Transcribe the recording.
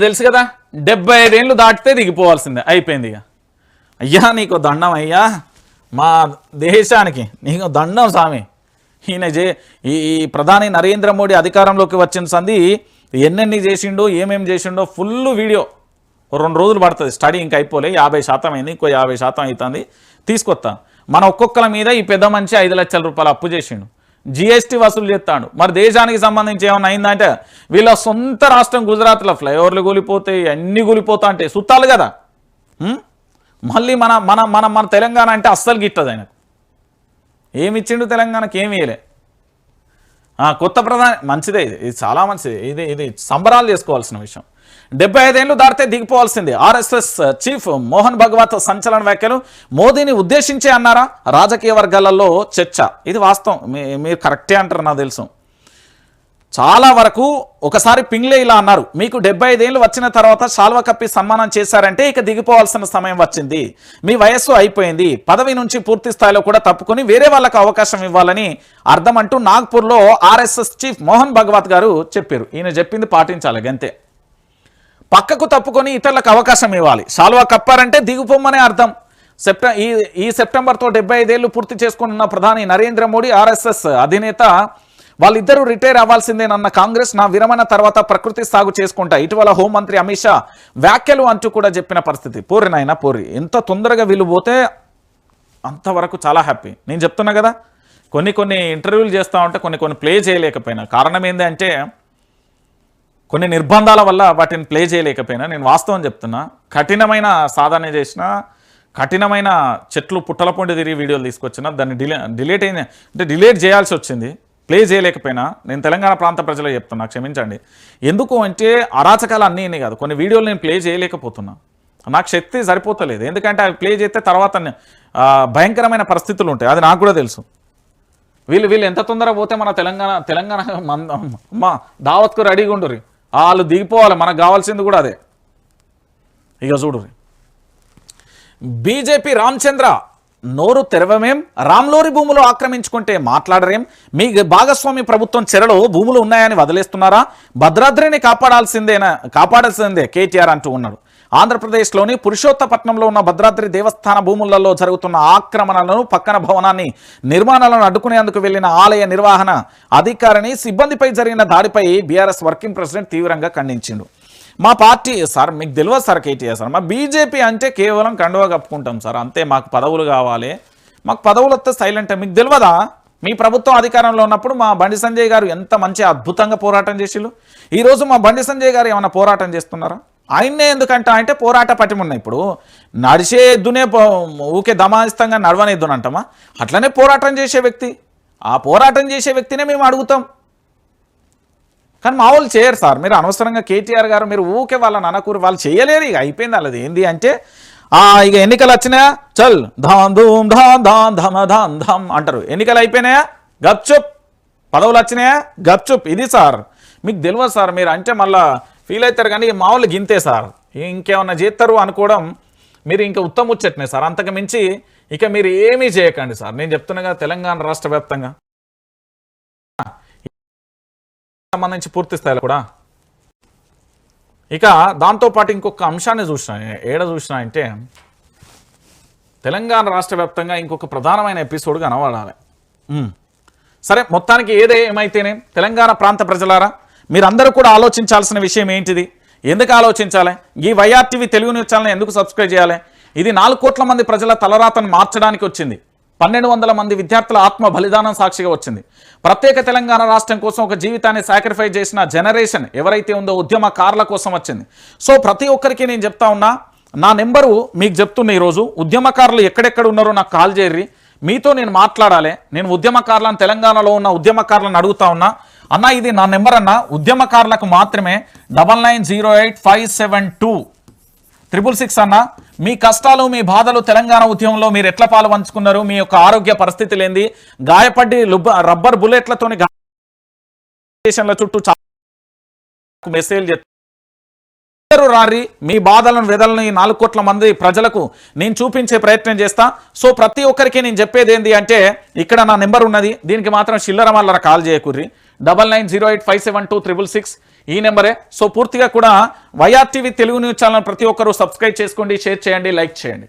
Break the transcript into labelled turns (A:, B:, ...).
A: తెలుసు కదా? డెబ్బై ఐదేళ్ళు దాటితే దిగిపోవాల్సిందే. అయిపోయింది ఇక. అయ్యా నీకు దండం అయ్యా. మా దేశానికి నీకు దండం స్వామి. ఈయన చే ఈ ఈ ప్రధాని నరేంద్ర మోడీ అధికారంలోకి వచ్చిన సంది ఎన్నెన్ని చేసిండో ఏమేం చేసిండో ఫుల్ వీడియో. రెండు రోజులు పడుతుంది. స్టడీ ఇంకా అయిపోలే. యాభై శాతం అయింది ఇంకో యాభై శాతం అవుతుంది. తీసుకొస్తా మన ఒక్కొక్కల మీద ఈ పెద్ద మనిషి ఐదు లక్షల రూపాయలు అప్పు చేసిండు. జిఎస్టీ వసూలు చేస్తాడు. మరి దేశానికి సంబంధించి ఏమైనా అయిందంటే వీళ్ళ సొంత రాష్ట్రం గుజరాత్లో ఫ్లైఓవర్లు కూలిపోతాయి అన్నీ కూలిపోతా అంటే సుత్తాలు కదా? మళ్ళీ మన మన మన మన తెలంగాణ అంటే అస్సలు గిట్టదు ఆయనకు. ఏమి ఇచ్చిండు తెలంగాణకి? ఏమి వేయలే కొత్త ప్రధాని మంచిదే ఇది. ఇది చాలా మంచిది. ఇది ఇది సంబరాలు చేసుకోవాల్సిన విషయం. డెబ్బై ఐదేళ్ళు దాటితే దిగిపోవాల్సింది. ఆర్ఎస్ఎస్ చీఫ్ మోహన్ భగవత్ సంచలన వ్యాఖ్యలు మోదీని ఉద్దేశించే అన్నారా? రాజకీయ వర్గాలలో చర్చ. ఇది వాస్తవం. మీ- మీరు కరెక్టే అంటారు నాకు తెలుసు. చాలా వరకు ఒకసారి పింగ్లే ఇలా అన్నారు. మీకు డెబ్బై ఐదేళ్ళు వచ్చిన తర్వాత శాల్వ కప్పి సన్మానం చేశారంటే ఇక దిగిపోవాల్సిన సమయం వచ్చింది. మీ వయస్సు అయిపోయింది. పదవి నుంచి పూర్తి స్థాయిలో కూడా తప్పుకొని వేరే వాళ్ళకు అవకాశం ఇవ్వాలని అర్థం అంటూ నాగ్పూర్లో ఆర్ఎస్ఎస్ చీఫ్ మోహన్ భగవత్ గారు చెప్పారు. ఈయన చెప్పింది పాటించాలి గంతే. పక్కకు తప్పుకొని ఇతరులకు అవకాశం ఇవ్వాలి. శాల్వా కప్పారంటే దిగుపోమ్మనే అర్థం. సెప్ట ఈ ఈ సెప్టెంబర్తో డెబ్బై ఐదేళ్ళు పూర్తి చేసుకున్న ప్రధాని నరేంద్ర మోడీ ఆర్ఎస్ఎస్ అధినేత వాళ్ళిద్దరూ రిటైర్ అవ్వాల్సిందేనన్న కాంగ్రెస్ నా విరమణ తర్వాత ప్రకృతి సాగు చేసుకుంటా. ఇటీవల హోంమంత్రి అమిత్ షా వ్యాఖ్యలు అంటూ కూడా చెప్పిన పరిస్థితి. పోరి నాయన పోరి ఎంత తొందరగా వీళ్ళు పోతే అంతవరకు చాలా హ్యాపీ. నేను చెప్తున్నా కదా కొన్ని కొన్ని ఇంటర్వ్యూలు చేస్తా ఉంటే కొన్ని కొన్ని ప్లే చేయలేకపోయినా. కారణం ఏంటంటే కొన్ని నిర్బంధాల వల్ల వాటిని ప్లే చేయలేకపోయినా. నేను వాస్తవం చెప్తున్నా. కఠినమైన సాధన చేసిన కఠినమైన చెట్లు పుట్టల పొండి తిరిగి వీడియోలు తీసుకొచ్చిన దాన్ని డిలే డిలేట్ అయిన అంటే డిలేట్ చేయాల్సి వచ్చింది. ప్లే చేయలేకపోయినా నేను తెలంగాణ ప్రాంత ప్రజలు చెప్తున్నా క్షమించండి. ఎందుకు అంటే అరాచకాలు అన్నీ ఇన్ని కాదు. కొన్ని వీడియోలు నేను ప్లే చేయలేకపోతున్నా. నాకు శక్తి సరిపోతలేదు. ఎందుకంటే అవి ప్లే చేస్తే తర్వాత భయంకరమైన పరిస్థితులు ఉంటాయి. అది నాకు కూడా తెలుసు. వీళ్ళు వీళ్ళు ఎంత తొందరగా పోతే మన తెలంగాణ తెలంగాణ మన అమ్మ దావత్కు రెడీగా ఉండుర్రి. వాళ్ళు దిగిపోవాలి. మనకు కావాల్సింది కూడా అదే. ఇక చూడుర్రి. బీజేపీ రామచంద్ర నోరు తెరవమేం? రామ్లోరి భూములు ఆక్రమించుకుంటే మాట్లాడరేం? మీ భాగస్వామి ప్రభుత్వం చెరలో భూములు ఉన్నాయని వదిలేస్తున్నారా? భద్రాద్రిని కాపాడాల్సిందేనా? కాపాడాల్సిందే కేటీఆర్ అంటూ ఉన్నాడు. ఆంధ్రప్రదేశ్లోని పురుషోత్తపట్నంలో ఉన్న భద్రాద్రి దేవస్థాన భూములలో జరుగుతున్న ఆక్రమణలను పక్కన భవనాన్ని నిర్మాణాలను అడ్డుకునేందుకు వెళ్ళిన ఆలయ నిర్వహణ అధికారిని సిబ్బందిపై జరిగిన దాడిపై బీఆర్ఎస్ వర్కింగ్ ప్రెసిడెంట్ తీవ్రంగా ఖండించిండు. మా పార్టీ సార్ మీకు తెలియదు సార్ కేటీఆర్ సార్. మా బీజేపీ అంటే కేవలం కండువా కప్పుకుంటాం సార్. అంతే మాకు పదవులు కావాలి. మాకు పదవులు వస్తే సైలెంట్ మీకు తెలియదా మీ ప్రభుత్వం అధికారంలో ఉన్నప్పుడు మా బండి సంజయ్ గారు ఎంత మంచి అద్భుతంగా పోరాటం చేసిళ్ళు. ఈరోజు మా బండి సంజయ్ గారు ఏమైనా పోరాటం చేస్తున్నారా? ఆయన్నే ఎందుకంట అంటే పోరాట పటిమున్నాయి ఇప్పుడు. నడిచే ఎద్దునే పో- ఊకే దమాయిస్తంగా నడవని అంటామా అట్లనే పోరాటం చేసే వ్యక్తి. ఆ పోరాటం చేసే వ్యక్తినే మేము అడుగుతాం. కానీ మా వాళ్ళు చేయరు సార్. మీరు అనవసరంగా కేటీఆర్ గారు మీరు ఊకే వాళ్ళని అనకూరు వాళ్ళు చేయలేరు ఇక. అయిపోయింది వాళ్ళది. ఏంది అంటే ఇక ఎన్నికలు వచ్చినాయా? చల్ ధామ్ ధూమ్ ధామ్ ధామ్ ధమ ధామ్ ధామ్ అంటారు. ఎన్నికలు అయిపోయినాయా? గప్చుప్ పదవులు వచ్చినాయా? గప్చుప్ ఇది సార్. మీకు తెలియదు సార్ మీరు అంటే మళ్ళా ఫీల్ అవుతారు కానీ మామూలు గింతే సార్. ఇంకేమన్నా చేస్తారు అనుకోవడం మీరు ఇంకా ఉత్తమ ముచ్చట్నే సార్. అంతకు మించి ఇక మీరు ఏమీ చేయకండి సార్. నేను చెప్తున్నాగా కదా తెలంగాణ రాష్ట్ర సంబంధించి పూర్తి స్థాయిలో కూడా. ఇక దాంతోపాటు ఇంకొక అంశాన్ని చూసిన ఏడ చూసిన అంటే తెలంగాణ రాష్ట్ర వ్యాప్తంగా ఇంకొక ప్రధానమైన ఎపిసోడ్ కనబడాలి. సరే మొత్తానికి ఏదే ఏమైతేనే తెలంగాణ ప్రాంత ప్రజలారా మీరందరూ కూడా ఆలోచించాల్సిన విషయం ఏంటిది? ఎందుకు ఆలోచించాలి? ఈ వైఆర్టీవీ తెలుగు న్యూస్ ఛానల్ ఎందుకు సబ్స్క్రైబ్ చేయాలి? ఇది నాలుగు కోట్ల మంది ప్రజల తలరాతను మార్చడానికి వచ్చింది. పన్నెండు వందల మంది విద్యార్థుల ఆత్మ బలిదానం సాక్షిగా వచ్చింది. ప్రత్యేక తెలంగాణ రాష్ట్రం కోసం ఒక జీవితాన్ని సాక్రిఫై చేసిన జనరేషన్ ఎవరైతే ఉందో ఉద్యమకారుల కోసం వచ్చింది. సో ప్రతి ఒక్కరికి నేను చెప్తా ఉన్నా నా నెంబరు మీకు చెప్తున్న ఈరోజు. ఉద్యమకారులు ఎక్కడెక్కడ ఉన్నారో నాకు కాల్ చేయర్రి. మీతో నేను మాట్లాడాలి. నేను ఉద్యమకారులను తెలంగాణలో ఉన్న ఉద్యమకారులను అడుగుతా ఉన్నా. అన్న ఇది నా నెంబర్ అన్న. ఉద్యమకారులకు మాత్రమే double nine zero eight five seven two triple six అన్న. మీ కష్టాలు మీ బాధలు తెలంగాణ ఉద్యమంలో మీరు ఎట్లా పాలు పంచుకున్నారు మీ యొక్క ఆరోగ్య పరిస్థితి లేని గాయపడి రబ్బర్ బుల్లెట్లతోని స్టేషన్ల చుట్టూ చాలా మెసేజ్ అందరూ రారి? మీ బాధలను వెదలని నాలుగు కోట్ల మంది ప్రజలకు నేను చూపించే ప్రయత్నం చేస్తా. సో ప్రతి ఒక్కరికి నేను చెప్పేది ఏంటి అంటే ఇక్కడ నా నెంబర్ ఉన్నది. దీనికి మాత్రం చిల్లర మల్లర call చేయకుర్రి. Double nine zero eight five seven two triple six ఈ నెంబరే. సో పూర్తిగా కూడా వైఆర్టీవీ తెలుగు న్యూస్ ఛానల్ ప్రతి ఒక్కరూ సబ్స్క్రైబ్ చేసుకోండి షేర్ చేయండి లైక్ చేయండి.